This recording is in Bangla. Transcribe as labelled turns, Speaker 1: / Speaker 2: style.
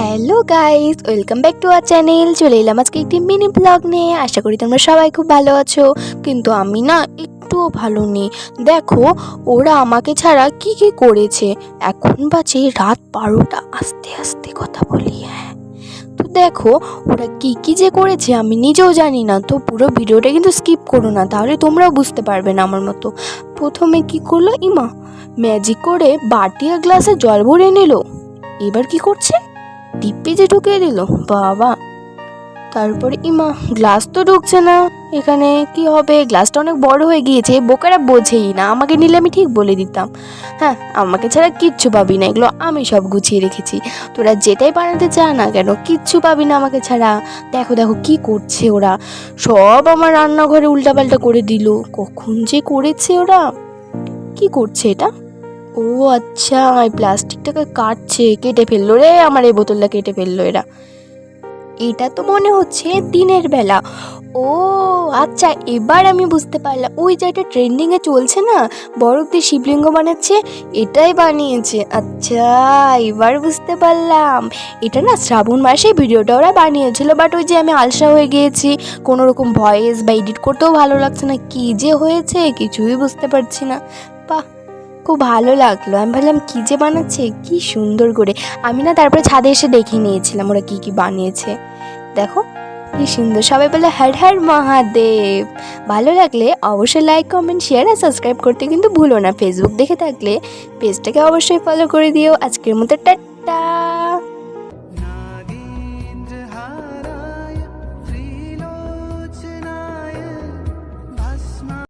Speaker 1: Hello guys welcome back to our channel চলে এলাম আজকে একটি মিনি ব্লগ নিয়ে। আশা করি তোমরা সবাই খুব ভালো আছো। কিন্তু আমি না একটুও ভালো নেই। দেখো, ওরা আমাকে ছাড়া কি কি করেছে? এখন বাজে রাত বারোটা। আস্তে আস্তে কথা বলি হ্যাঁ। তো দেখো, ওরা কি কি যে করেছে আমি নিজেও জানি না। তো পুরো ভিডিওটা কিন্তু স্কিপ করো না, তাহলে তোমরাও বুঝতে পারবে না আমার মতো। প্রথমে কি করল ইমা? ম্যাজিক করে বাটি আর গ্লাসে জল ভরে নিল। এবার কি করছে? ডিপ্পি যে ঢুকিয়ে দিল, বাবা। তারপরে, ইমা, গ্লাস তো ঢুকছে না। এখানে কি হবে? গ্লাসটা অনেক বড় হয়ে গিয়েছে, বোকারা বোঝেই না। আমাকে নিলে আমি ঠিক বলে দিতাম। হ্যাঁ আমাকে ছাড়া কিচ্ছু পাবি না, এগুলো আমি সব গুছিয়ে রেখেছি। তোরা যেটাই বানাতে চা না কেন, কিচ্ছু পাবি না আমাকে ছাড়া। দেখো দেখো কি করছে ওরা। সব আমার রান্নাঘরে উল্টাপাল্টা করে দিল। কখন যে করেছে ওরা? কি করছে এটা? ও আচ্ছা এই প্লাস্টিকটাকে কাটছে, কেটে ফেলল রে, আমার এই বোতলটা কেটে ফেলল এরা। এটা তো মনে হচ্ছে দিনের বেলা। ও আচ্ছা এবার আমি বুঝতে পারলাম। ওই যে একটা ট্রেন্ডিংয়ে চলছে না? বরফ দিয়ে শিবলিঙ্গ বানাচ্ছে, এটাই বানিয়েছে। আচ্ছা এবার বুঝতে পারলাম। এটা না শ্রাবণ মাসে ভিডিওটা ওরা বানিয়েছিল বাট ওই যে আমি আলসা হয়ে গিয়েছি কোনো রকম ভয়েস বা এডিট করতেও ভালো লাগছে না, কী যে হয়েছে, কিছুই বুঝতে পারছি না। বাহ! খুব ভালো লাগল। আমি ভাবলাম, কী যে বানাচ্ছে? কি সুন্দর করে। আমি না তারপরে ছাদে এসে দেখে নিয়েছিলাম ওরা কি কি বানিয়েছে। দেখো, কি সুন্দর। সবাই বলে, হর হর মহাদেব। ভালো লাগলে অবশ্যই লাইক কমেন্ট শেয়ার আর সাবস্ক্রাইব করতে কিন্তু ভুলো না। ফেসবুক দেখে থাকলে পেজটাকে অবশ্যই ফলো করে দিও। আজকের মতো টাটা।